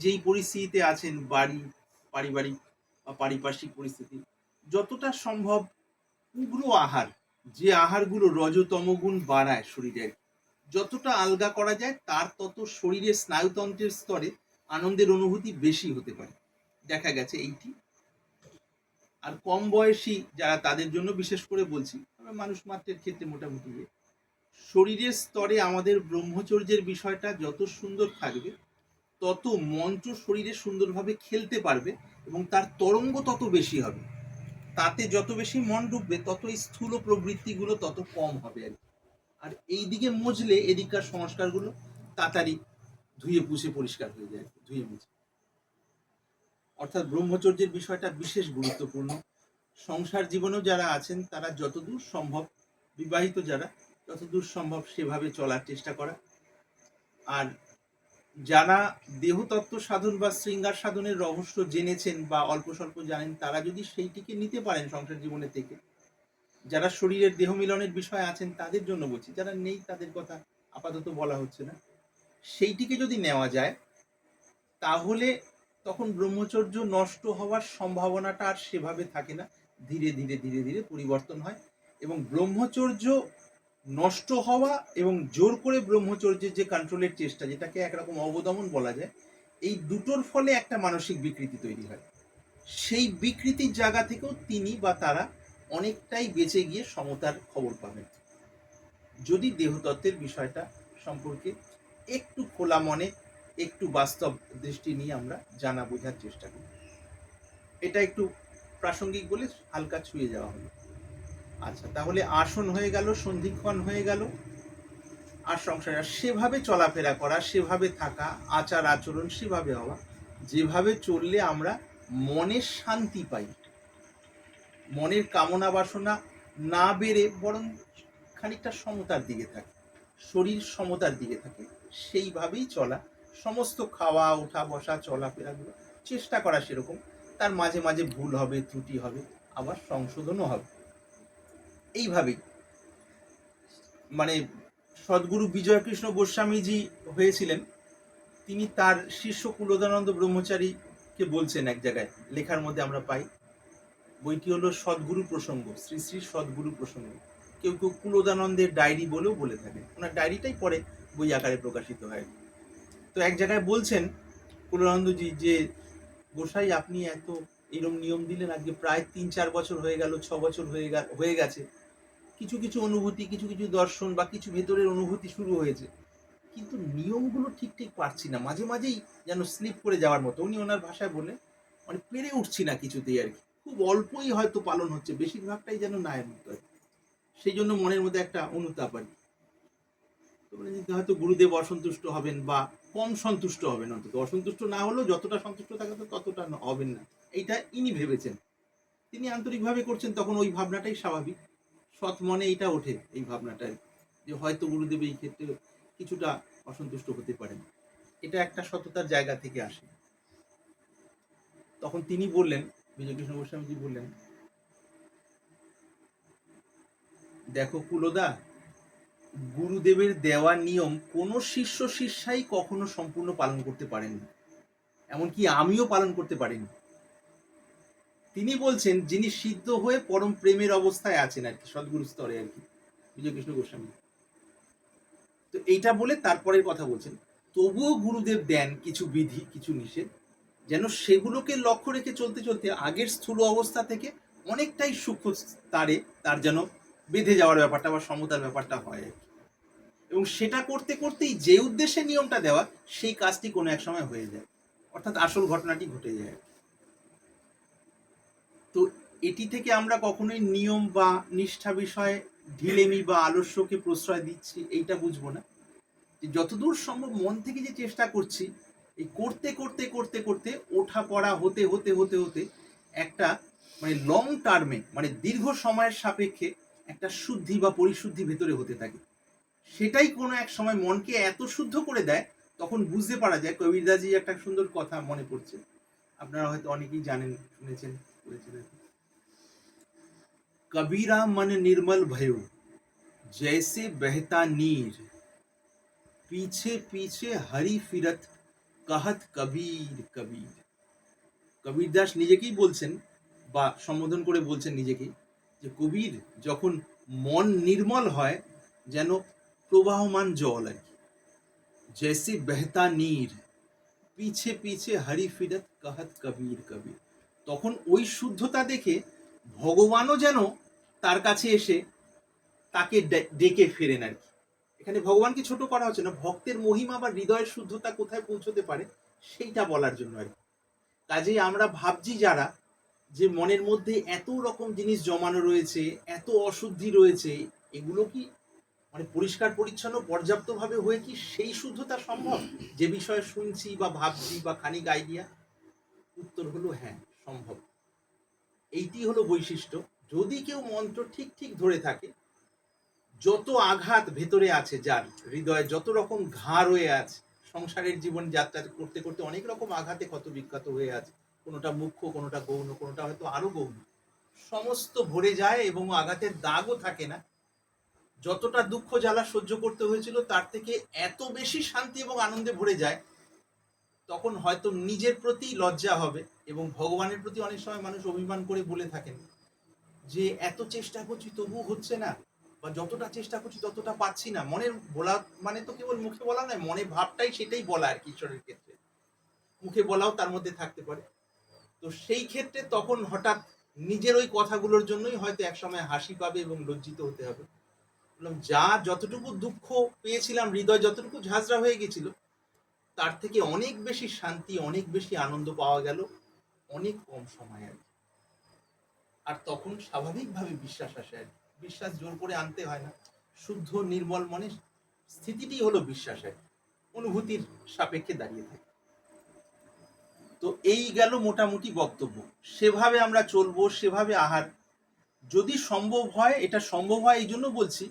যেই পরিস্থিতিতে আছেন বাড়ি, পারিবারিক বা পারিপার্শ্বিক পরিস্থিতি, যতটা সম্ভব উগ্র আহার, যে আহারগুলো রজতম গুণ বাড়ায় শরীরের, যতটা আলগা করা যায় তার তত শরীরের স্নায়ুতন্ত্রের স্তরে আনন্দের অনুভূতি বেশি হতে পারে। দেখা গেছে এইটি। আর কম বয়সী যারা তাদের জন্য বিশেষ করে বলছি, তবে মানুষ মাত্রের ক্ষেত্রে মোটামুটি। শরীরের স্তরে আমাদের ব্রহ্মচর্যের বিষয়টা যত সুন্দর থাকবে তত মন্ত্র শরীরে সুন্দরভাবে খেলতে পারবে এবং তার তরঙ্গ তত বেশি হবে। তাতে যত বেশি মন ডুববে, তত স্থূল প্রবৃত্তিগুলো তত কম হবে আর। আর এই দিকে মজলে এদিককার সংস্কারগুলো তাড়াতাড়ি ধুয়ে পুষে পরিষ্কার হয়ে যায় ধুয়ে মুছে। অর্থাৎ ব্রহ্মচর্যের বিষয়টা বিশেষ গুরুত্বপূর্ণ। সংসার জীবনেও যারা আছেন, তারা যতদূর সম্ভব, বিবাহিত যারা, যতদূর সম্ভব সেভাবে চলার চেষ্টা করা। আর যারা দেহতত্ত্ব সাধন বা শৃঙ্গার সাধনের রহস্য জেনেছেন বা অল্প স্বল্প জানেন, তারা যদি সেইটিকে নিতে পারেন সংসার জীবনে থেকে, যারা শরীরের দেহ মিলনের বিষয় আছেন তাদের জন্য বলছি, যারা নেই তাদের কথা আপাতত বলা হচ্ছে না। সেইটিকে যদি নেওয়া যায়, তাহলে তখন ব্রহ্মচর্য নষ্ট হওয়ার সম্ভাবনাটা আর সেভাবে থাকে না। ধীরে ধীরে ধীরে ধীরে পরিবর্তন হয় এবং ব্রহ্মচর্য নষ্ট হওয়া এবং জোর করে ব্রহ্মচর্যের যে কন্ট্রোলের চেষ্টা, যেটাকে একরকম অবদমন বলা যায়, এই দুটোর ফলে একটা মানসিক বিকৃতি তৈরি হয়। সেই বিকৃতির জায়গা থেকেও তিনি বা তারা অনেকটাই বেঁচে গিয়ে সমতার খবর পাবেন। যদি দেহতত্ত্বের বিষয়টা সম্পর্কে একটু খোলা মনে, একটু বাস্তব দৃষ্টি নিয়ে আমরা জানা বোঝার চেষ্টা করি। এটা একটু প্রাসঙ্গিক বলে হালকা ছুঁয়ে যাওয়া হলো। আচ্ছা তাহলে আসন হয়ে গেল, সন্ধিক্ষণ হয়ে গেল। আর সংসারে সেভাবে চলাফেরা করা, সেভাবে থাকা, আচার আচরণ, সেভাবে হওয়া, যেভাবে চললে আমরা মনের শান্তি পাই। মনের কামনা বাসনা না বেড়ে বরং খানিকটা সমতার দিকে থাকে, শরীর সমতার দিকে থাকে, সেইভাবেই চলা। সমস্ত খাওয়া, ওঠা, বসা চলাফেরাগুলো চেষ্টা করা সেরকম। তার মাঝে মাঝে ভুল হবে, ত্রুটি হবে, আবার সংশোধনও হবে। এইভাবেই। মানে সদ্গুরু বিজয়কৃষ্ণ গোস্বামীজি হয়েছিলেন, তিনি তার শিষ্য কুলদানন্দ ব্রহ্মচারীকে বলছেন এক জায়গায়, লেখার মধ্যে আমরা পাই, বইটি হলো সদ্গুরু প্রসঙ্গ, শ্রী শ্রী সদ্গুরু প্রসঙ্গ। কেউ কেউ কুলদানন্দের ডায়েরি বলেও বলে থাকেন, ওনার ডায়েরিটাই পরে বই আকারে প্রকাশিত হয়। তো এক জায়গায় বলছেন কুলানন্দজি যে, গোসাই, আপনি এত এরম নিয়ম দিলেন, আজকে প্রায় তিন চার বছর হয়ে গেল, ছ বছর হয়ে গেছে কিছু কিছু অনুভূতি, কিছু কিছু দর্শন বা কিছু ভেতরের অনুভূতি শুরু হয়েছে। কিন্তু নিয়মগুলো ঠিক ঠিক পারছি না। মাঝে মাঝেই যেন স্লিপ করে যাওয়ার মতো। উনি ওনার ভাষায় বললেন মানে পেরে উঠছি না কিছুতেই আর কি। খুব অল্পই হয়তো পালন হচ্ছে, বেশিরভাগটাই যেন নায়ের মতো আর সেই জন্য মনের মধ্যে একটা অনুতাপ আর কি। বলে হয়তো গুরুদেব অসন্তুষ্ট হবেন বা কম সন্তুষ্ট হবেন অন্তত। অসন্তুষ্ট না হলেও যতটা সন্তুষ্ট থাকে তো ততটা হবেন না। এইটা ইনি ভেবেছেন। তিনি আন্তরিকভাবে করছেন, তখন ওই ভাবনাটাই স্বাভাবিক। সৎ মনে এইটা ওঠে, এই ভাবনাটাই যে হয়তো গুরুদেব এই ক্ষেত্রে কিছুটা অসন্তুষ্ট হতে পারেন। এটা একটা সততার জায়গা থেকে আসে। তখন তিনি বললেন, বিজয়কৃষ্ণ গোস্বামীজি বললেন, দেখো কুলদা, গুরুদেবের দেওয়া নিয়ম কোনো শিষ্য শিষ্যাই কখনো সম্পূর্ণ পালন করতে পারেননি। এমনকি আমিও পালন করতে পারিনি। তিনি বলছেন, যিনি সিদ্ধ হয়ে পরম প্রেমের অবস্থায় আছেন আর কি, সদ্গুরু স্তরে আর কি বিজয় কৃষ্ণ গোস্বামী তো এইটা বলে তারপরের কথা বলছেন, তবুও গুরুদেব দেন কিছু বিধি, কিছু নিষেধ, যেন সেগুলোকে লক্ষ্য রেখে চলতে চলতে আগের স্থূল অবস্থা থেকে অনেকটাই সূক্ষ্ম তারে তার যেন বেঁধে যাওয়ার ব্যাপারটা বা সমতার ব্যাপারটা হয় আর কি। এবং সেটা করতে করতেই যে উদ্দেশ্যে নিয়মটা দেওয়া, সেই কাজটি কোনো এক সময় হয়ে যায় অর্থাৎ আসল ঘটনাটি ঘটে যায় আর কি। তো এটি থেকে আমরা কখনোই নিয়ম বা নিষ্ঠা বিষয়ে ঢিলেমি বা আলস্যকে প্রশ্রয় দিচ্ছি, এইটা বুঝব না। যে যতদূর সম্ভব মন থেকে যে চেষ্টা করছি, এই করতে করতে করতে করতে ওঠা পড়া হতে হতে হতে হতে একটা মানে লং টার্মে মানে দীর্ঘ সময়ের সাপেক্ষে একটা শুদ্ধি বা পরিশুদ্ধি ভেতরে হতে থাকে। সেটাই কোনো এক সময় মনকে এত শুদ্ধ করে দেয়, তখন বুঝতে পারা যায় কবিরদাজি একটা সুন্দর কথা মনে পড়ছে। আপনারা হয়তো অনেকেই জানেন, শুনেছেন। পড়েছেন আর কি। कबीरा मन निर्मल भयो जैसे बहता नीर पीछे पीछे हरी फिरत কাহাত কবির কবির কবির দাস নিজেকেই বলছেন বা সম্বোধন করে বলছেন নিজেকেই যে কবির যখন মন নির্মল হয় যেন প্রবাহমান জল আর কি জেসি বেহতা নীর পিছে পিছে হরি ফিরত কাহাত কবির কবির তখন ওই শুদ্ধতা দেখে ভগবানও যেন তার কাছে এসে তাকে ডেকে ফেরেন আর কি। এখানে ভগবানকে ছোট করা হচ্ছে না, ভক্তের মহিমা বা হৃদয়ের শুদ্ধতা কোথায় পৌঁছতে পারে সেইটা বলার জন্য আর কি। কাজেই আমরা ভাবছি যারা যে মনের মধ্যে এত রকম জিনিস জমানো রয়েছে, এত অশুদ্ধি রয়েছে, এগুলো কি মানে পরিষ্কার, পরিচ্ছন্ন, পর্যাপ্তভাবে হয়ে কি সেই শুদ্ধতা সম্ভব? যে বিষয়ে শুনছি বা ভাবছি বা খানিক আইডিয়া উত্তর হলো হ্যাঁ। সম্ভব। এইটি হলো বৈশিষ্ট্য। যদি কেউ মন্ত্র ঠিক ঠিক ধরে থাকে, যত আঘাত ভেতরে আছে যার, হৃদয়ে যত রকম ঘা রয়ে আছে, সংসারের জীবন যাত্রা করতে করতে অনেক রকম আঘাতে ক্ষত বিক্ষত হয়ে আছে। কোনোটা মুখ্য, কোনোটা গৌণ, কোনোটা হয়তো আরও গৌণ। সমস্ত ভরে যায় এবং আঘাতের দাগও থাকে না। যতটা দুঃখ জ্বালা সহ্য করতে হয়েছিল, তার থেকে এত বেশি শান্তি এবং আনন্দে ভরে যায় তখন হয়তো নিজের প্রতি লজ্জা হবে এবং ভগবানের প্রতি অনেক সময় মানুষ অভিমান করে বলে থাকেন যে, এত চেষ্টা করছি তবু হচ্ছে না বা যতটা চেষ্টা করছি, ততটা পাচ্ছি না। মনের বলা মানে তো কেবল মুখে বলা নয় মনে ভাবটাই সেটাই বলা আর কি ঈশ্বরের ক্ষেত্রে। মুখে বলাও তার মধ্যে থাকতে পারে। তো সেই ক্ষেত্রে তখন হঠাৎ নিজের ওই কথাগুলোর জন্যই হয়তো একসময় হাসি পাবে এবং লজ্জিত হতে হবে। বললাম, যা, যতটুকু দুঃখ পেয়েছিলাম, হৃদয় যতটুকু ঝাঁঝরা হয়ে গেছিল তার থেকে অনেক বেশি শান্তি, অনেক বেশি আনন্দ পাওয়া গেল অনেক কম সময় আর। আর তখন স্বাভাবিকভাবে বিশ্বাস আসে আর বিশ্বাস জোর করে আনতে হয় না। শুদ্ধ নির্মল মনে স্থিতিটি হলো বিশ্বাস আর অনুভূতির সাপেক্ষে দাঁড়িয়ে থাকে। তো এই গেল মোটামুটি বক্তব্য। সেভাবে আমরা চলবো, সেভাবে আহার। যদি সম্ভব হয়, এটা সম্ভব হয় এই জন্য বলছি,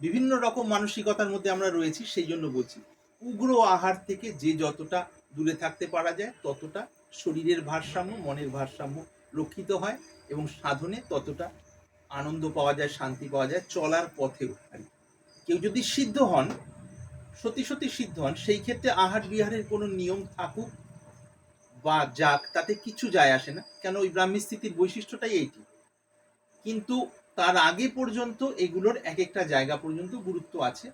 বিভিন্ন রকম মানসিকতার মধ্যে আমরা রয়েছি সেই জন্য বলছি। উগ্র আহার থেকে যে যতটা দূরে থাকতে পারা যায়, ততটা শরীরের ভারসাম্য, মনের ভারসাম্য রক্ষিত হয় এবং সাধনে ততটা আনন্দ পাওয়া যায়, শান্তি পাওয়া যায় চলার পথেও আর কেউ যদি সিদ্ধ হন, সত্যি সত্যি সিদ্ধ হন, সেই ক্ষেত্রে আহার বিহারের কোনো নিয়ম থাকুক বা যাক, তাতে কিছু যায় আসে না। কেন ওই ব্রাহ্মী স্থিতির বৈশিষ্ট্যটাই এইটি। কিন্তু তার আগে পর্যন্ত এগুলোর এক একটা জায়গা পর্যন্ত গুরুত্ব আছে।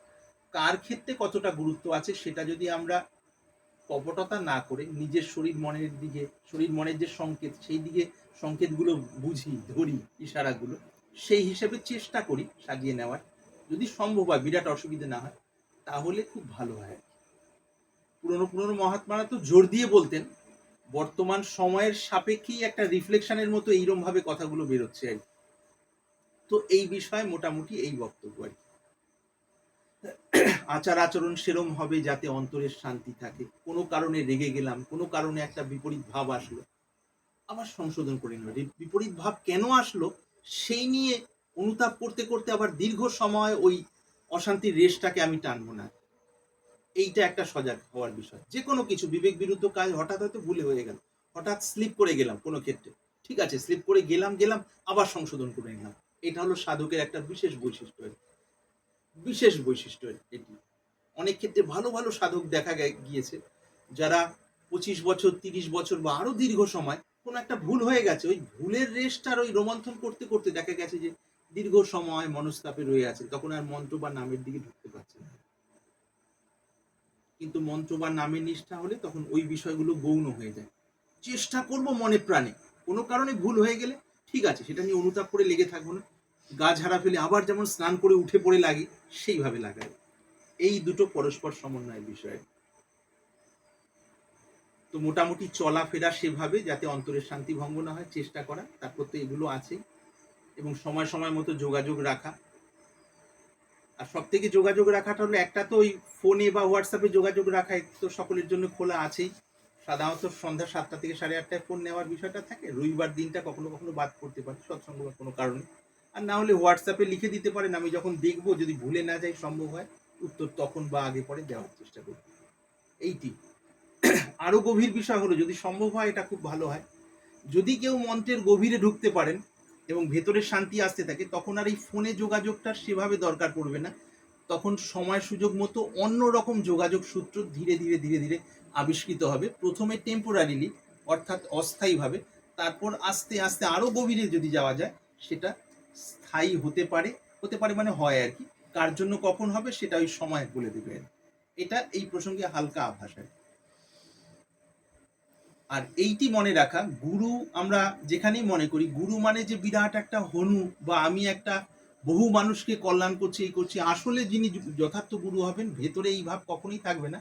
কার ক্ষেত্রে কতটা গুরুত্ব আছে সেটা যদি আমরা কপটতা না করে নিজের শরীর মনের দিকে, শরীর মনের যে সংকেত, সেই দিকে সংকেতগুলো বুঝি, ধরি ইশারাগুলো, সেই হিসেবে চেষ্টা করি সাজিয়ে নেওয়ার যদি সম্ভব হয়, বিরাট অসুবিধা না হয়, তাহলে খুব ভালো হয়। পুরনো পুরনো মহাত্মারা তো জোর দিয়ে বলতেন, বর্তমান সময়ের সাপেক্ষেই একটা রিফ্লেকশনের মতো এইরকম ভাবে কথাগুলো বেরোচ্ছে আর। তো এই বিষয়ে মোটামুটি এই বক্তব্য আর কি। আচার আচরণ সেরম হবে যাতে অন্তরের শান্তি থাকে। কোনো কারণে রেগে গেলাম, কোনো কারণে একটা বিপরীত ভাব আসলো। আবার সংশোধন করে নেব এই বিপরীত ভাব কেন আসলো, সেই নিয়ে অনুতাপ করতে করতে আবার দীর্ঘ সময় ওই অশান্তির রেশটাকে আমি টানবো না। এইটা একটা সজাগ হওয়ার বিষয়। যে কোনো কিছু, বিবেক বিরুদ্ধ কাজ হঠাৎ হয়তো ভুলে হয়ে গেল। হঠাৎ স্লিপ করে গেলাম কোনো ক্ষেত্রে। ঠিক আছে স্লিপ করে গেলাম গেলাম, আবার সংশোধন করে নিলাম। এটা হলো সাধকের একটা বিশেষ বৈশিষ্ট্য। বিশেষ বৈশিষ্ট্য এটি। অনেক ক্ষেত্রে ভালো ভালো সাধক দেখা গিয়েছে, যারা পঁচিশ বছর, তিরিশ বছর বা আরও দীর্ঘ সময় কোনো একটা ভুল হয়ে গেছে, ওই ভুলের রেশটার ওই রোমন্থন করতে করতে দেখা গেছে যে দীর্ঘ সময় মনস্তাপে রয়ে আছে, তখন আর মন্ত্র বা নামের দিকে ঢুকতে পারছে না। কিন্তু মন্ত্র বা নামের নিষ্ঠা হলে তখন ওই বিষয়গুলো গৌণ হয়ে যায়। চেষ্টা করব মনে প্রাণে, কোনো কারণে ভুল হয়ে গেলে ঠিক আছে, সেটা নিয়ে অনুতাপ করে লেগে থাকব না। গা ঝাড়া ফেলে আবার যেমন স্নান করে উঠে পড়ে লাগে, সেইভাবে লাগায় এই দুটো পরস্পর সমন্বয়ের বিষয়। তো মোটামুটি চলাফেরা সেভাবে যাতে অন্তরের শান্তি ভঙ্গ না হয়, চেষ্টা করা, তারপর তো এগুলো আছে এবং সময় সময় মতো যোগাযোগ রাখা। আর সব থেকে যোগাযোগ রাখাটা হলো একটা তো ওই ফোনে বা হোয়াটসঅ্যাপে যোগাযোগ রাখা তো সকলের জন্য খোলা আছেই। সাধারণত সন্ধ্যা সাতটা থেকে সাড়ে আটটায় ফোন নেওয়ার বিষয়টা থাকে, রবিবার দিনটা কখনো কখনো বাদ করতে পারে, সৎসঙ্গ বা কোনো কারণে। আর না হলে হোয়াটসঅ্যাপে লিখে দিতে পারেন। আমি যখন দেখব, যদি ভুলে না যাই, সম্ভব হয়, উত্তর তখন বা আগে পরে দেওয়ার চেষ্টা করব। এইটি। আরও গভীর বিষয় হলো, যদি সম্ভব হয়, এটা খুব ভালো হয়। যদি কেউ মন্ত্রের গভীরে ঢুকতে পারেন এবং ভেতরে শান্তি আসতে থাকে, তখন আর এই ফোনে যোগাযোগটা সেভাবে দরকার পড়বে না। তখন সময় সুযোগ মতো অন্য রকম যোগাযোগ সূত্র ধীরে ধীরে ধীরে ধীরে আবিষ্কৃত হবে। প্রথমে টেম্পোরারিলি অর্থাৎ অস্থায়ীভাবে, তারপর আস্তে আস্তে আরও গভীরে যদি যাওয়া যায়, সেটা স্থায়ী হতে পারে হতে পারে মানে হয় আর কি। কার জন্য কখন হবে সেটা ওই সময় বলে দেবে। এটা এই প্রসঙ্গে হালকা আভাস আর আর এইটি মনে রাখা, গুরু আমরা যেখানেই মনে করি, গুরু মানে যে বিরাট একটা হনু বা আমি একটা বহু মানুষকে কল্যাণ করছি, এই করছি, আসলে যিনি যথার্থ গুরু হবেন, ভেতরে এই ভাব কখনোই থাকবে না।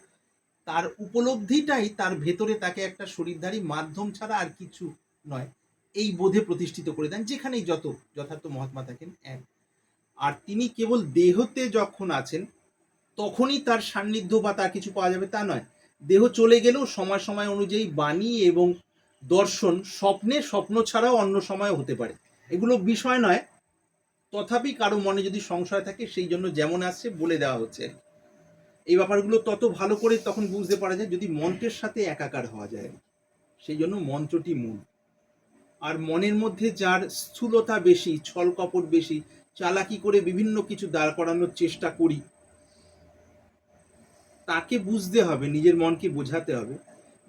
তার উপলব্ধিটাই তার ভেতরে তাকে একটা শরীরধারী মাধ্যম ছাড়া আর কিছু নয়। এই বোধে প্রতিষ্ঠিত করে দেন, যেখানেই যত যথার্থ মহাত্মা থাকেন, এক। আর তিনি কেবল দেহতে যখন আছেন, তখনই তার সান্নিধ্য বা তার কিছু পাওয়া যাবে তা নয়। দেহ চলে গেলেও সময় সময় অনুযায়ী বাণী এবং দর্শন স্বপ্নে, স্বপ্ন ছাড়াও অন্য সময় হতে পারে। এগুলো বিষয় নয়। তথাপি কারও মনে যদি সংশয় থাকে, সেই জন্য যেমন আসছে, বলে দেওয়া হচ্ছে এই ব্যাপারগুলো তত ভালো করে তখন বুঝতে পারা যায় যদি মন্ত্রের সাথে একাকার হওয়া যায় সেই জন্য মন্ত্রটি মূল। আর মনের মধ্যে যার স্থূলতা বেশি, ছল কপট বেশি, চালাকি করে বিভিন্ন কিছু দাঁড় করানোর চেষ্টা করি, তাকে বুঝতে হবে, নিজের মনকে বোঝাতে হবে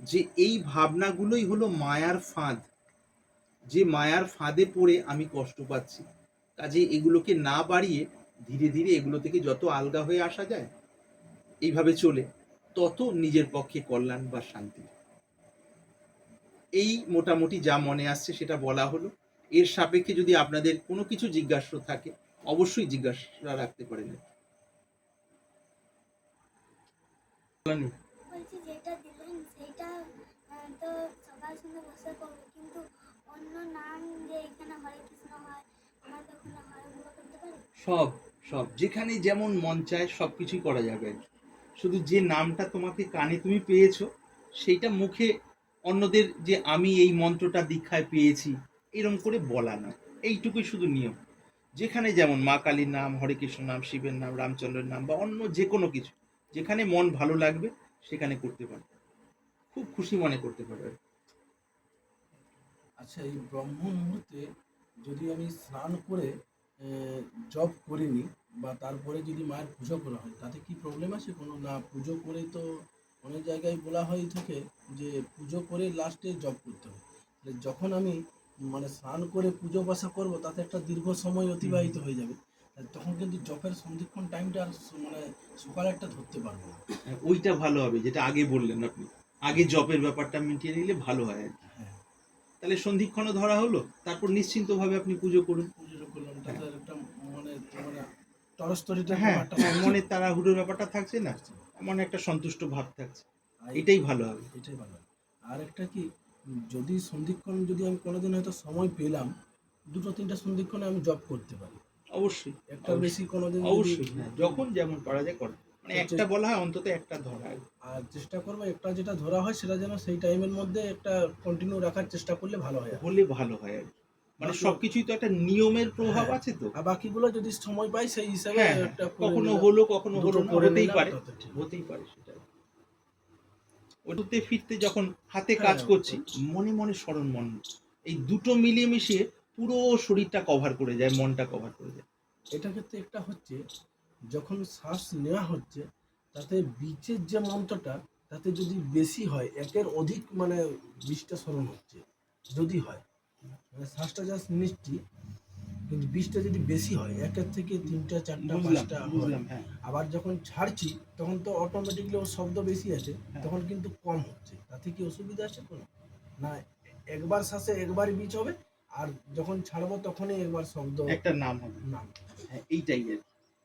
যে এই ভাবনাগুলোই হলো মায়ার ফাঁদ। যে মায়ার ফাঁদে পড়ে আমি কষ্ট পাচ্ছি। কাজে এগুলোকে না বাড়িয়ে ধীরে ধীরে এগুলো থেকে যত আলগা হয়ে আসা যায়, এইভাবে চলে, তত নিজের পক্ষে কল্যাণ বা শান্তি। এই মোটামুটি যা মনে আসছে সেটা বলা হলো। এর সাপেক্ষে যদি আপনাদের কোনো কিছু জিজ্ঞাসা থাকে অবশ্যই জিজ্ঞাসা রাখতে পারেন। বলছি যেটা দিলেন সেইটা তো সবার সঙ্গে বসে করব কিন্তু অন্য নাম যে এখানে হরে কৃষ্ণ হয় আমার তো ওখানে করতে পারি? সব সব। যেখানে যেমন মন চায় সব কিছুই করা যাবে আর কি। শুধু যে নামটা তোমাকে কানে তুমি পেয়েছ সেইটা মুখে অন্যদের যে আমি এই মন্ত্রটা দীক্ষায় পেয়েছি এরকম করে বলা না এইটুকুই শুধু নিয়ম। যেখানে যেমন মা কালীর নাম, হরে কৃষ্ণ নাম, শিবের নাম, রামচন্দ্রের নাম বা অন্য যে কোনো কিছু, যেখানে মন ভালো লাগবে, সেখানে করতে পারবে। খুব খুশি মনে করতে পারবে। আচ্ছা এই ব্রহ্ম মুহূর্তে যদি আমি স্নান করে জব করিনি বা তারপরে যদি মায়ের পুজো করা হয়, তাতে কি প্রবলেম আছে কোনো? না পুজো করে তো অনেক জায়গায় বলা হয়ে থাকে যে পুজো করে লাস্টে জব করতে হবে যখন আমি মানে স্নান করে পুজো বাসা করব তাতে একটা দীর্ঘ সময় অতিবাহিত হয়ে যাবে। তখন কিন্তু জপের সন্ধিক্ষণ টাইমটা আর মানে সকালে একটা ধরতে পারব না। হ্যাঁ, ওইটা ভালো হবে যেটা আগে বললেন আপনি। আগে জবের ব্যাপারটা মিটিয়ে নিলে ভালো হয় আর কি। হ্যাঁ। তাহলে সন্ধিক্ষণও ধরা হলো তারপর নিশ্চিন্তভাবে আপনি পুজো করুন। পুজো করলাম তাতে একটা মানে মানে টরস্তরিটা হ্যাঁ মনে তাড়াহুড়োর ব্যাপারটা থাকছে না মনে একটা সন্তুষ্ট ভাব থাকছে। এটাই ভালো হবে এটাই ভালো হবে। আর একটা কি যদি সন্ধিক্ষণ যদি আমি কোনোদিন হয়তো সময় পেলাম দুটো তিনটা সন্ধিক্ষণে আমি জব করতে পারি। অবশ্যই। একটা বেশি কোনোদিন অবশ্যই হ্যাঁ, যখন যেমন করা যায় করে। মানে আচ্ছা। একটা বলা হয় অন্তত একটা ধরা। আর চেষ্টা করব একটা যেটা ধরা হয় সেটা যেন সেই টাইমের মধ্যে একটা কন্টিনিউ রাখার চেষ্টা করলে ভালো হয় হলে ভালো হয় আর মানে সবকিছুই তো একটা নিয়মের প্রভাব হ্যাঁ। আছে তো। আর বাকিগুলো যদি সময় পাই সেই হিসাবে হ্যাঁ একটা কখনো হলো কখনো হলো হতেই পারে। হতেই পারে সেটা। ওটুতে ফিরতে যখন হাতে হ্যাঁ, কাজ করছি করছি। মনে মনে স্মরণ মন এই দুটো মিলিয়ে মিশিয়ে পুরো শরীরটা কভার করে যায় মনটা কভার করে যায় এটা ক্ষেত্রে একটা হচ্ছে যখন শ্বাস নেওয়া হচ্ছে তাতে বীজের যে মন্ত্রটা তাতে যদি বেশি হয় একের অধিক মানে বীজটা স্মরণ হচ্ছে যদি হয় মানে শ্বাসটা জাস্ট মিষ্টি কিন্তু বীজটা যদি বেশি হয় একের থেকে তিনটা চারটা পাঁচটা হয়। হ্যাঁ। আবার যখন ছাড়ছি তখন তো অটোমেটিকলি ওর শব্দ বেশি আছে হ্যাঁ। তখন কিন্তু কম হচ্ছে। তাতে কি অসুবিধা আছে কোনো? না একবার শ্বাসে একবার বীজ হবে আর যখন ছাড়বো তখনই একবার শব্দ একটা নাম হবে। নাম হ্যাঁ এইটাই আর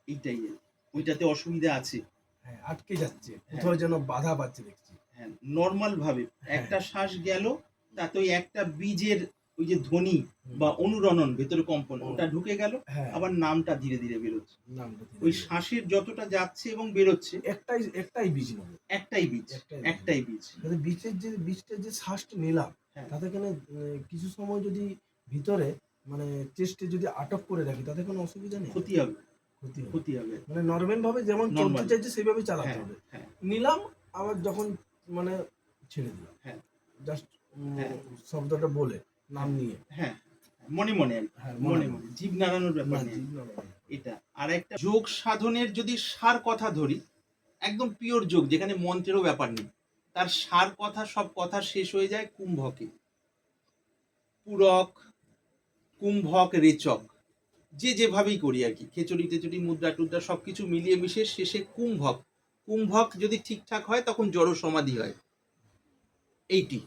এইটাই আর ওইটাতে অসুবিধা আছে। হ্যাঁ আটকে যাচ্ছে কোথাও যেন বাধা পাচ্ছে দেখছি। হ্যাঁ নর্মাল ভাবে হ্যাঁ। একটা শ্বাস গেল তাতে ওই একটা বীজের ওই যে ধ্বনি বা অনুরণন ভেতরে কম্পন ওটা ঢুকে গেল হ্যাঁ। আবার নামটা ধীরে ধীরে বেরোচ্ছে। নামটা ওই। শ্বাসের যতটা যাচ্ছে এবং বেরোচ্ছে একটাই একটাই বীজ নেব একটাই বীজ একটাই বীজ। একটাই বীজ। তাহলে বীজের যে বীজটা যে শ্বাসটা নিলাম হ্যাঁ। তাতে কেন কিছু সময় যদি ভিতরে মানে চেস্টে যদি আটক করে রাখি তাতে কোনো অসুবিধা নেই? ক্ষতি হবে। ক্ষতি ক্ষতি হবে। মানে নর্মাল ভাবে যেমন চলতে চাইছে সেইভাবে চালাতে হ্যাঁ হবে। নিলাম আবার যখন মানে ছেড়ে দিলাম। হ্যাঁ। জাস্ট। শব্দটা বলে। নাম নিয়ে। হ্যাঁ মনে মনে। হ্যাঁ মনে মনে জীব নাড়ানোর ব্যাপার জীব এটা আর একটা যোগ সাধনের যদি সার কথা ধরি একদম পিওর যোগ যেখানে মন্ত্রেরও ব্যাপার নেই তার সার কথা সব কথা শেষ হয়ে যায় কুম্ভকে। পুরক কুম্ভক রেচক যে যেভাবেই করি আর কি খেচড়ি টেচড়ি মুদ্রা টুদ্রা সব কিছু মিলিয়ে মিশে শেষে কুম্ভক। কুম্ভক যদি ঠিকঠাক হয় তখন জড় সমাধি হয়। এইটি।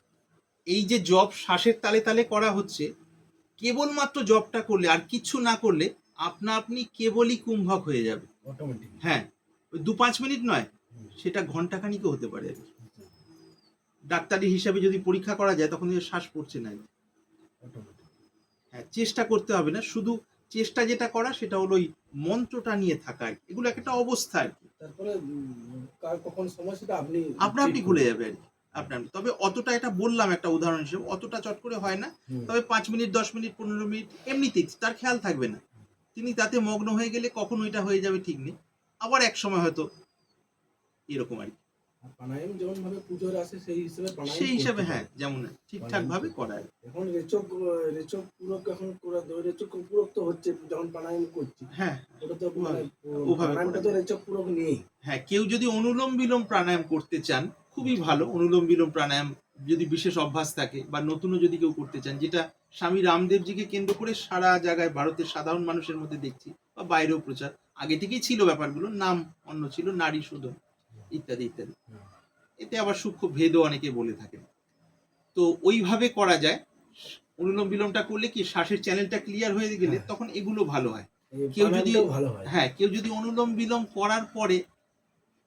এই যে জব শ্বাসের তালে তালে করা হচ্ছে কেবলমাত্র জবটা করলে আর কিচ্ছু না করলে আপনা আপনি কেবলই কুম্ভক হয়ে যাবে। অটোমেটিক হ্যাঁ ওই দু পাঁচ মিনিট নয় সেটা ঘন্টাখানিকও হতে পারে। আর কি। ডাক্তারি হিসাবে যদি পরীক্ষা করা যায় তখন শ্বাস পড়ছে না। হ্যাঁ চেষ্টা করতে হবে না শুধু চেষ্টা যেটা করা সেটা হলো ওই মন্ত্রটা নিয়ে থাকা আর কি। এগুলো একটা অবস্থা আর কি। তারপরে কার কখন সময় সেটা আপনি আপনা আপনি খুলে যাবে আর কি। আপনার তবে অতটা এটা বললাম একটা উদাহরণ হিসেবে অতটা চট করে হয় না। তবে পাঁচ মিনিট দশ মিনিট পনেরো মিনিট এমনিতেই তার খেয়াল থাকবে না। তিনি তাতে মগ্ন হয়ে গেলে কখন ওইটা হয়ে যাবে ঠিক নেই। আবার এক সময় হয়তো এরকম আর কি। প্রাণায়াম যেমন ভাবে পুজোর আসে সেই হিসেবে সেই হিসাবে হ্যাঁ যেমন ঠিকঠাক ভাবে করা এখন রেচক রেচক পূরক এখন করে রেচক পূরক তো হচ্ছে যখন প্রাণায়াম করছি হ্যাঁ। ওটা তো ওভাবে প্রাণায়ামটা তো রেচক পূরক নেই হ্যাঁ কেউ যদি অনুলোম বিলোম প্রাণায়াম করতে চান খুবই ভালো অনুলোম বিলোম প্রাণায়াম যদি বিশেষ অভ্যাস থাকে বা নতুনও যদি কেউ করতে চান যেটা স্বামী রামদেবজিকে কেন্দ্র করে সারা জায়গায় ভারতের সাধারণ মানুষের মধ্যে দেখছি বা বাইরেও প্রচার আগে থেকেই ছিল ব্যাপারগুলো নাম অন্য ছিল নারী শোধন ইত্যাদি ইত্যাদি। এতে আবার সূক্ষ্ম ভেদও অনেকে বলে থাকেন। তো ওইভাবে করা যায়। অনুলোম বিলোমটা করলে কি শ্বাসের চ্যানেলটা ক্লিয়ার হয়ে গেলে হ্যাঁ। তখন এগুলো ভালো হয়। কেউ যদি- হ্যাঁ কেউ যদি অনুলোম বিলোম করার পরে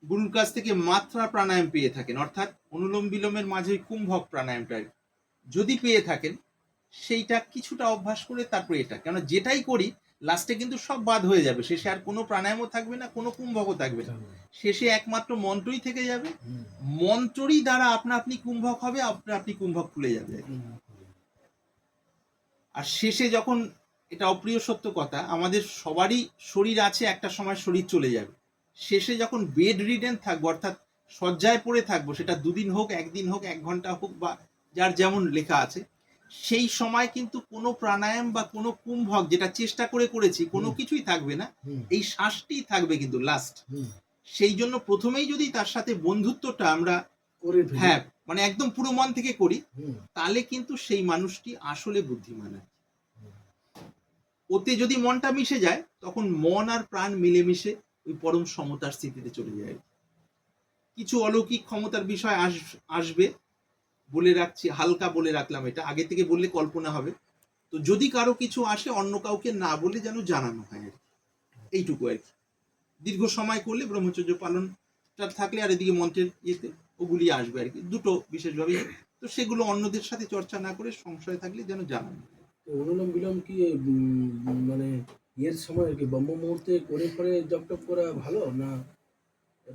গুরুর কাছ থেকে মাত্রা প্রাণায়াম পেয়ে থাকেন, অর্থাৎ অনুলোম বিলোমের মাঝে কুম্ভক প্রাণায়ামটা যদি পেয়ে থাকেন, সেইটা কিছুটা অভ্যাস করে তারপরে এটা। কেন যেটাই করি, লাস্টে কিন্তু সব বাদ হয়ে যাবে। শেষে আর কোনো প্রাণায়ামও থাকবে না, কোনো কুম্ভকও থাকবে না। শেষে একমাত্র মন্ত্রই থেকে যাবে। মন্ত্রই দ্বারা আপনা আপনি কুম্ভক হবে, আপনা আপনি কুম্ভক খুলে যাবে। আর শেষে যখন, এটা অপ্রিয় সত্য কথা, আমাদের সবারই শরীর আছে, একটা সময় শরীর চলে যাবে। শেষে যখন বেড রিডেন থাকব অর্থাৎ শয্যায় পড়ে থাকব সেটা দুদিন হোক একদিন হোক এক ঘণ্টা হোক বা যার যেমন লেখা আছে সেই সময় কিন্তু কোনো প্রাণায়াম বা কোনো কুম্ভক যেটা চেষ্টা করে করেছি কোনো কিছুই থাকবে না। এই শ্বাসটি থাকবে কিন্তু লাস্ট সেই জন্য প্রথমেই যদি তার সাথে বন্ধুত্বটা আমরা করে হ্যাঁ মানে একদম পুরো মন থেকে করি তাহলে কিন্তু সেই মানুষটি আসলে বুদ্ধিমান হয় ওতে যদি মনটা মিশে যায় তখন মন আর প্রাণ মিলেমিশে ওই পরম সমতার স্থিতিতে চলে যায়। কিছু অলৌকিক ক্ষমতার বিষয় আস- আসবে, বলে রাখছি, হালকা বলে রাখলাম এটা। আগে থেকে বললে কল্পনা হবে। তো যদি কারও কিছু আসে, অন্য কাউকে না বলে যেন জানানো হয় আর। এইটুকু আর কি। দীর্ঘ সময় করলে ব্রহ্মচর্য পালনটা থাকলে আর এদিকে মন্ত্রের ইয়েতে ওগুলি আসবে আর কি। দুটো বিশেষভাবে তো সেগুলো অন্যদের সাথে চর্চা না করে সংশয় থাকলে যেন জানানো অনুলোম বিলোম কি মানে ইয়ের সময় কি ব্রহ্ম মুহূর্তে করে করে জপ টপ করা ভালো না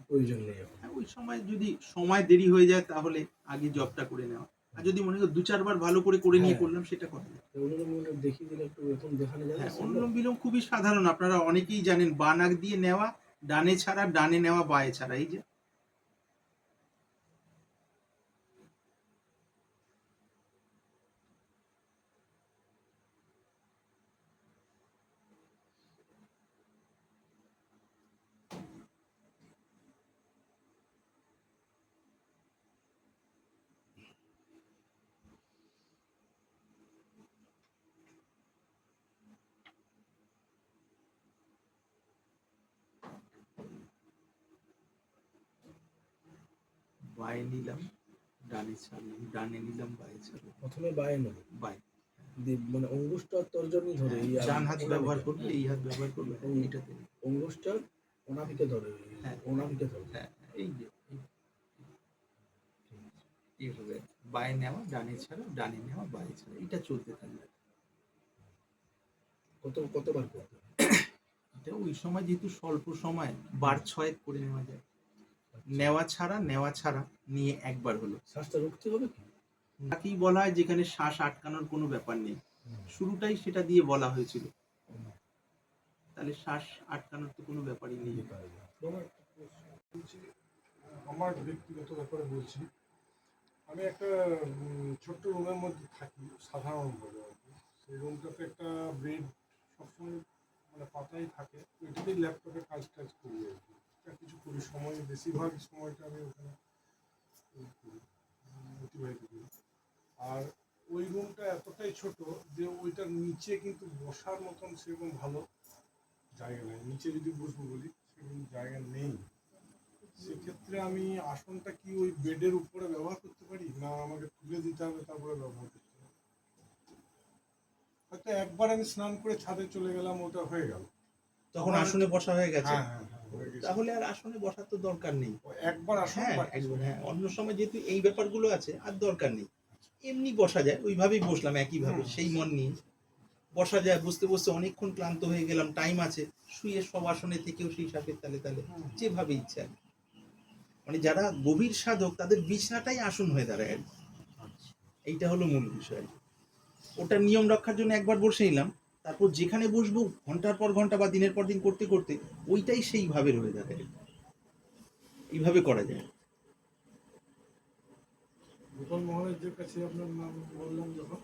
প্রয়োজন নেই হ্যাঁ, ওই সময় যদি সময় দেরি হয়ে যায় তাহলে আগে জবটা করে নেওয়া। আর যদি মনে করো দু চারবার ভালো করে করে নিয়ে হ্যাঁ। করলাম সেটা কথা যায়। অনুলোম বিলোম দেখিয়ে দিলে একটু এরকম দেখানো যাবে হ্যাঁ? অনুলোম বিলোম খুবই সাধারণ। আপনারা অনেকেই জানেন বানাক দিয়ে নেওয়া ডানে ছাড়া ডানে নেওয়া বায়ে ছাড়া। এই যে বায়ে নিলাম ডানে ছাড়লাম ডানে নিলাম বায়ে ছাড়লাম প্রথমে বায়ে নেবে? বায়ে। মানে তর্জনী ধরে এই ডান হাত ব্যবহার করবে এই হাত ব্যবহার করবে ওনাভিকে ধরে হ্যাঁ। ধরে। হ্যাঁ এই যে এইভাবে বায়ে নেওয়া ডানে ছাড়া ডানে নেওয়া বায়ে ছাড়া এটা চলতে থাকবে। কত কতবার করতে এটা ওই সময় যেহেতু স্বল্প সময় বার ছয় করে নেওয়া যায়। নেওয়া ছাড়া নেওয়া ছাড়া নিয়ে একবার হলো। শ্বাসটা রুখতে হবে কি? তাকেই বলা হয় যেখানে শ্বাস আটকানোর কোনো ব্যাপার নেই। শুরুটাই সেটা দিয়ে বলা হয়েছিল। তাহলে শ্বাস আটকানোর তো কোনো ব্যাপারই নেই। আমার ব্যক্তিগত ব্যাপারে বলছি। আমি একটা ছোট্ট রুমের মধ্যে থাকি সাধারণভাবে আর কি। সেই রুমটাতে একটা বেড সবসময় মানে পাতাই থাকে। ওইটাতেই ল্যাপটপে কাজ টাজ করি আর কি। আর কিছু করি সময় বেশিরভাগ সময়টা আমি ওখানে অতিবাহিত করি আর ওই রুমটা এতটাই ছোট যে ওইটার নিচে কিন্তু বসার মতন সেরকম ভালো জায়গা নেই। নিচে যদি বসবো বলি সেরকম জায়গা নেই। সেক্ষেত্রে আমি আসনটা কি ওই বেডের উপরে ব্যবহার করতে পারি? না আমাকে তুলে দিতে হবে তারপরে ব্যবহার করতে হবে। হয়তো একবার আমি স্নান করে ছাদে চলে গেলাম ওটা হয়ে গেল। তখন আসনে বসা হয়ে গেছে? হ্যাঁ হ্যাঁ। তাহলে আর আসনে বসার তো দরকার নেই। একবার আসন হ্যাঁ একবার হ্যাঁ অন্য সময় যেহেতু এই ব্যাপারগুলো আছে আর দরকার নেই। এমনি বসা যায় ওইভাবেই বসলাম একইভাবে সেই মন নিয়ে। বসা যায় বুঝতে বুঝতে অনেকক্ষণ ক্লান্ত হয়ে গেলাম টাইম আছে শুয়ে সব আসনে থেকেও সেই সাপের তালে তালে যেভাবে ইচ্ছা মানে যারা গভীর সাধক তাদের বিছনাটাই আসন হয়ে দাঁড়ায় আর কি। এইটা হলো মূল বিষয়। ওটা নিয়ম রক্ষার জন্য একবার বসে নিলাম। তারপর যেখানে বসবো ঘণ্টার পর ঘণ্টা বা দিনের পর দিন করতে করতে ওইটাই সেইভাবে রয়ে যাবে। এইভাবে করা যায়। গোপাল মহারাজের কাছে আপনার নাম বললাম যখন?